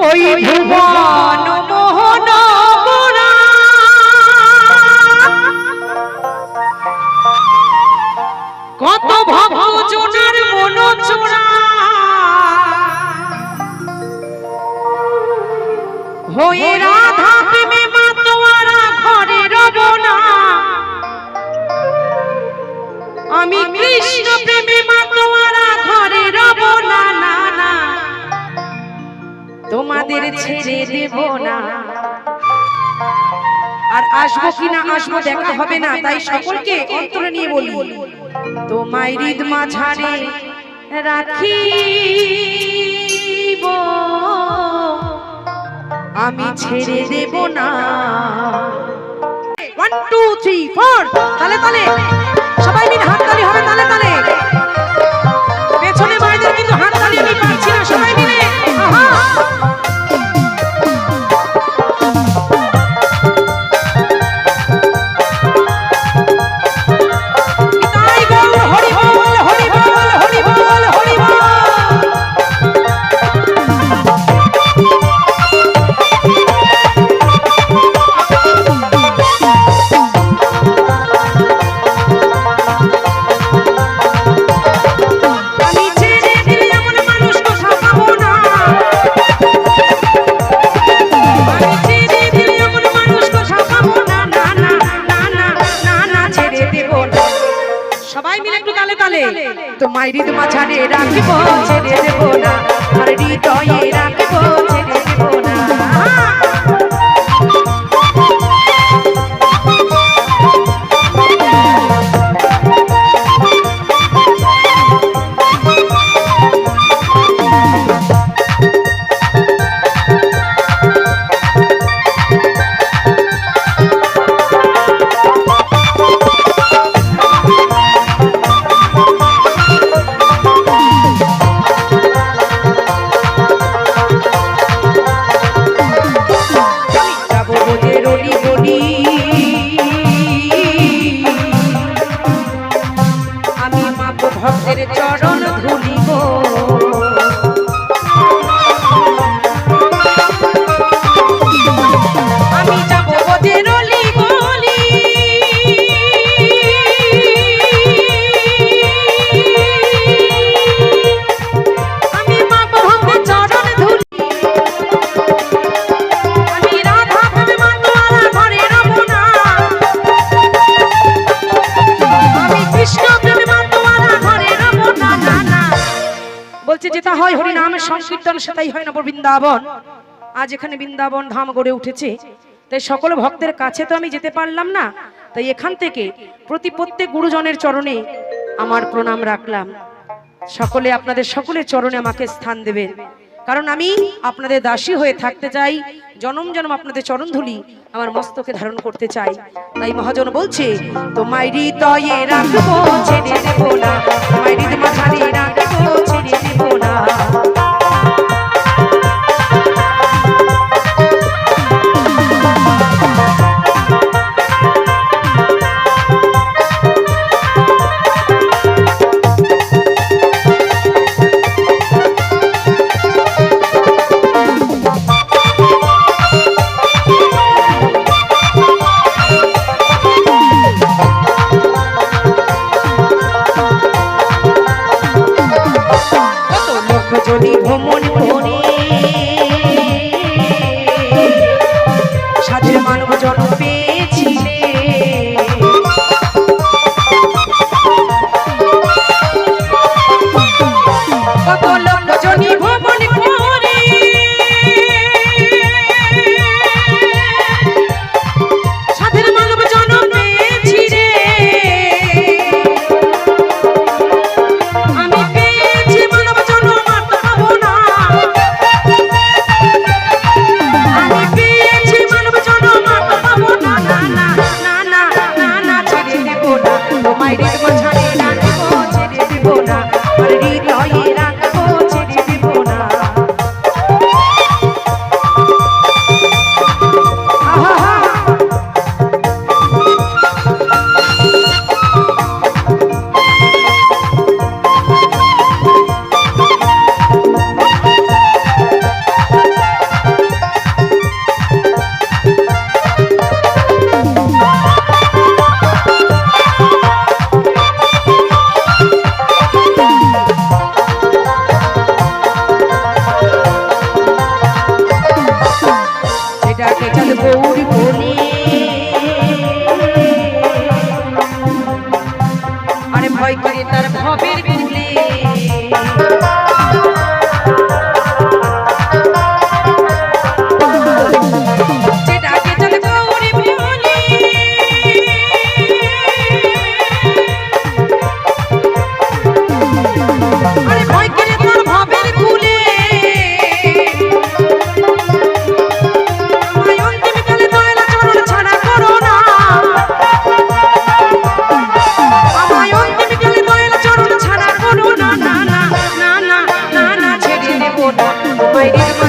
ওই ভুবন মোহন কত ভক্ত জোনার মন চোরা হয়ে রাধা প্রেমে মাতোয়ারা ঘরে রব আমি কৃষ্ণ তোমাদের ছেড়ে দেব না। আর আসব কি না আসব দেখা হবে না তাই সকলকে অন্তরে নিয়ে বলি। তোমায় হৃদ মাঝারে রাখিব। আমি ছেড়ে দেব না। ওয়ান টু থ্রি ফোর তালে তালে। সবাই মিলে তোমায় হৃদ মাঝারে রাখিব। মাপ চরণ হয় হরি নামের সংকীর্তন সেটাই হয় না, বৃন্দাবন। আজ এখানে বৃন্দাবন ধাম গড়ে উঠেছে। তাই সকল ভক্তের কাছে তো আমি যেতে পারলাম না। তাই এখান থেকে প্রতি প্রত্যেক গুরুজনের চরণে আমার প্রণাম রাখলাম। সকলে আপনাদের সকলের চরণে আমাকে স্থান দেবেন কারণ আমি আপনাদের দাসী হয়ে থাকতে চাই, জনম জনম আপনাদের চরণ ধুলি আমার মস্তকে ধারণ করতে চাই। তাই মহাজন বলছে, তোমায় হৃদয়ে রাখব ছেড়ে দেবো না। জন্ম পেয়েছিলে। বাইরের